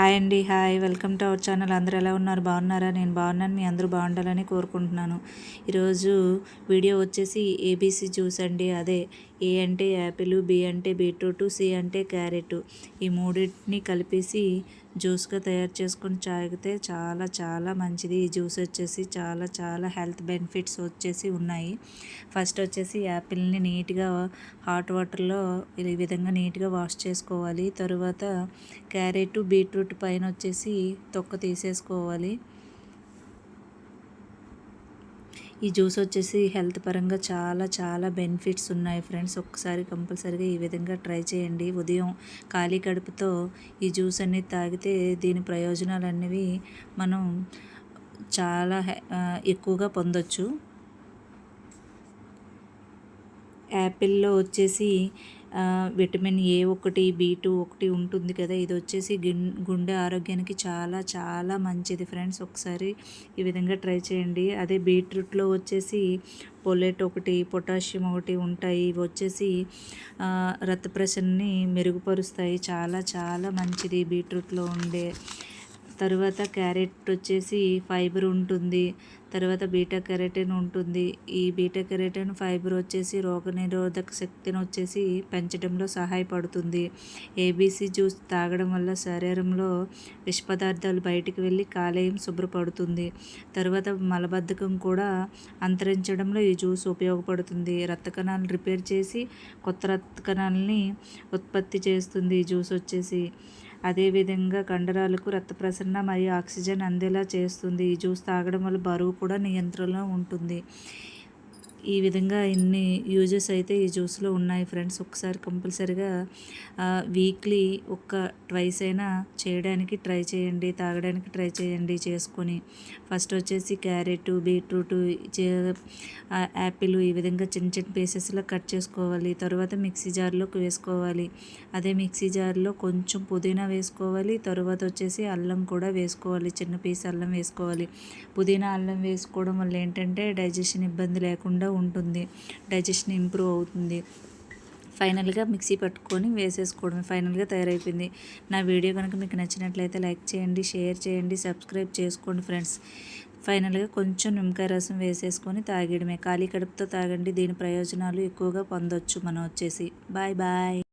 Hi అండి hi. Welcome to our channel. అందరూ ఎలా ఉన్నారు? బాగున్నారా? నేను బాగున్నాను. మీ అందరూ బాగుండాలని కోరుకుంటున్నాను. ఈరోజు వీడియో వచ్చేసి ఏబీసీ జ్యూస్ అండి. అదే ఏ అంటే యాపిల్ బి అంటే బీట్రూట్ సి అంటే క్యారెట్. ఈ మూడింటిని కలిపేసి జ్యూస్గా తయారు చేసుకొని తాగితే చాలా చాలా మంచిది. ఈ జ్యూస్ వచ్చేసి చాలా చాలా హెల్త్ బెనిఫిట్స్ వచ్చేసి ఉన్నాయి. ఫస్ట్ వచ్చేసి యాపిల్ని నీట్గా హాట్ వాటర్లో ఈ విధంగా నీట్గా వాష్ చేసుకోవాలి. తరువాత క్యారెట్ బీట్రూట్ పైన వచ్చేసి తొక్క తీసేసుకోవాలి. ఈ జ్యూస్ వచ్చేసి హెల్త్ పరంగా చాలా చాలా బెనిఫిట్స్ ఉన్నాయి ఫ్రెండ్స్. ఒక్కసారి కంపల్సరీగా ఈ విధంగా ట్రై చేయండి. ఉదయం ఖాళీ కడుపుతో ఈ జ్యూస్ అనేది తాగితే దీని ప్రయోజనాలు అనేవి మనం చాలా ఎక్కువగా పొందొచ్చు. యాపిల్లో వచ్చేసి విటమిన్ ఏ ఒకటి బీ టూ ఒకటి ఉంటుంది కదా. ఇది వచ్చేసి గుండె ఆరోగ్యానికి చాలా చాలా మంచిది ఫ్రెండ్స్. ఒకసారి ఈ విధంగా ట్రై చేయండి. అదే బీట్రూట్లో వచ్చేసి పొలెట్ ఒకటి పొటాషియం ఒకటి ఉంటాయి. ఇవి వచ్చేసి రక్త ప్రసరణని మెరుగుపరుస్తాయి. చాలా చాలా మంచిది బీట్రూట్లో ఉండే తరువాత క్యారెట్ వచ్చేసి ఫైబర్ ఉంటుంది. తర్వాత బీటా కెరటిన్ ఉంటుంది. ఈ బీటా కెరటిన్ ఫైబర్ వచ్చేసి రోగనిరోధక శక్తిని వచ్చేసి పెంచడంలో సహాయపడుతుంది. ఏబీసీ జ్యూస్ తాగడం వల్ల శరీరంలో విష పదార్థాలు బయటికి వెళ్ళి కాలేయం శుభ్రపడుతుంది. తర్వాత మలబద్ధకం కూడా అంతరించడంలో ఈ జ్యూస్ ఉపయోగపడుతుంది. రక్త కణాలను రిపేర్ చేసి కొత్త రక్త కణాలని ఉత్పత్తి చేస్తుంది ఈ జ్యూస్ వచ్చేసి. అదేవిధంగా కండరాలకు రక్త ప్రసరణ మరియు ఆక్సిజన్ అందేలా చేస్తుంది. ఈ జ్యూస్ తాగడం వల్ల బరువు కూడా నియంత్రణలో ఉంటుంది. ఈ విధంగా ఇన్ని యూజెస్ అయితే ఈ జ్యూస్లో ఉన్నాయి ఫ్రెండ్స్. ఒకసారి కంపల్సరిగా వీక్లీ ఒక్క ట్వైస్ అయినా చేయడానికి ట్రై చేయండి తాగడానికి ట్రై చేయండి చేసుకొని. ఫస్ట్ వచ్చేసి క్యారెట్ బీట్రూట్ యాపిల్ ఈ విధంగా చిన్న చిన్న పీసెస్లో కట్ చేసుకోవాలి. తర్వాత మిక్సీ జార్లోకి వేసుకోవాలి. అదే మిక్సీ జార్లో కొంచెం పుదీనా వేసుకోవాలి. తర్వాత వచ్చేసి అల్లం కూడా వేసుకోవాలి. చిన్న పీస్ అల్లం వేసుకోవాలి. పుదీనా అల్లం వేసుకోవడం వల్ల ఏంటంటే డైజెషన్ ఇబ్బంది లేకుండా ఉంటుంది. డైజెషన్ ఇంప్రూవ్ అవుతుంది. ఫైనల్గా మిక్సీ పట్టుకొని వేసేసుకోవడమే. ఫైనల్గా తయారైపోయింది. నా వీడియో కనుక మీకు నచ్చినట్లయితే లైక్ చేయండి షేర్ చేయండి సబ్స్క్రైబ్ చేసుకోండి ఫ్రెండ్స్. ఫైనల్గా కొంచెం నిమ్మకాయ రసం వేసేసుకొని తాగడమే ఖాళీ కడుపుతో తాగండి. దీని ప్రయోజనాలు ఎక్కువగా పొందొచ్చు. మనం వచ్చేసి. Bye bye